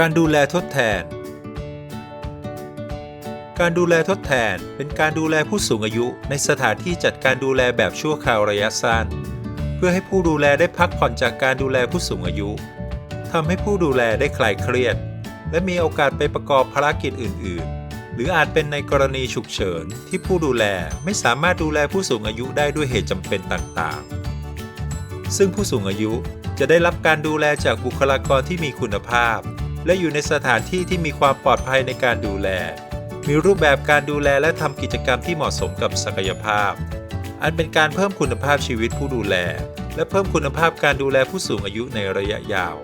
การดูแลทดแทน การดูแลทดแทนเป็นการดูแลผู้สูงอายุในสถานที่จัดการดูแลแบบชั่วคราวระยะสั้น เพื่อให้ผู้ดูแลได้พักผ่อนจากการดูแลผู้สูงอายุทำให้ผู้ดูแลได้คลายเครียด และมีโอกาสไปประกอบภารกิจอื่น ๆ หรืออาจเป็นในกรณีฉุกเฉินที่ผู้ดูแลไม่สามารถดูแลผู้สูงอายุได้ด้วยเหตุจำเป็นต่างๆ ซึ่งผู้สูงอายุจะได้รับการดูแลจากบุคลากรที่มีคุณภาพ และอยู่ในสถานที่ที่มีความปลอดภัยในการดูแล มีรูปแบบการดูแลและทำกิจกรรมที่เหมาะสมกับศักยภาพ อันเป็นการเพิ่มคุณภาพชีวิตผู้ดูแล และเพิ่มคุณภาพการดูแลผู้สูงอายุในระยะยาว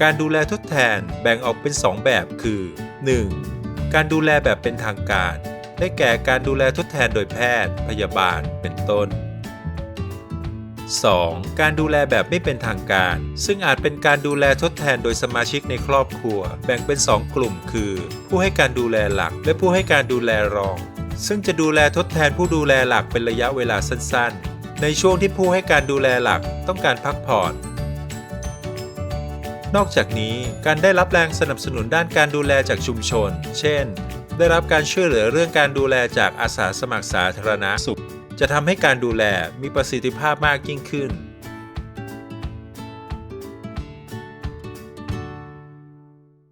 การดูแลทดแทนแบ่งออกเป็น 2 แบบคือ 1. การดูแลแบบเป็นทางการ ได้แก่การดูแลทดแทนโดยแพทย์ พยาบาล เป็นต้น 2. การดูแลแบบไม่เป็นทางการ ซึ่งอาจเป็นการดูแลทดแทนโดยสมาชิกในครอบครัว แบ่งเป็น 2 กลุ่มคือ ผู้ให้การดูแลหลัก และผู้ให้การดูแลรอง ซึ่งจะดูแลทดแทนผู้ดูแลหลักเป็นระยะเวลาสั้นๆ ในช่วงที่ผู้ให้การดูแลหลักต้องการพักผ่อนนอกจากนี้การได้รับแรงสนับสนุนด้านการดูแลจากชุมชน เช่น ได้รับการช่วยเหลือเรื่องการดูแลจากอาสาสมัครสาธารณสุข จะทำให้การดูแลมีประสิทธิภาพมากยิ่งขึ้น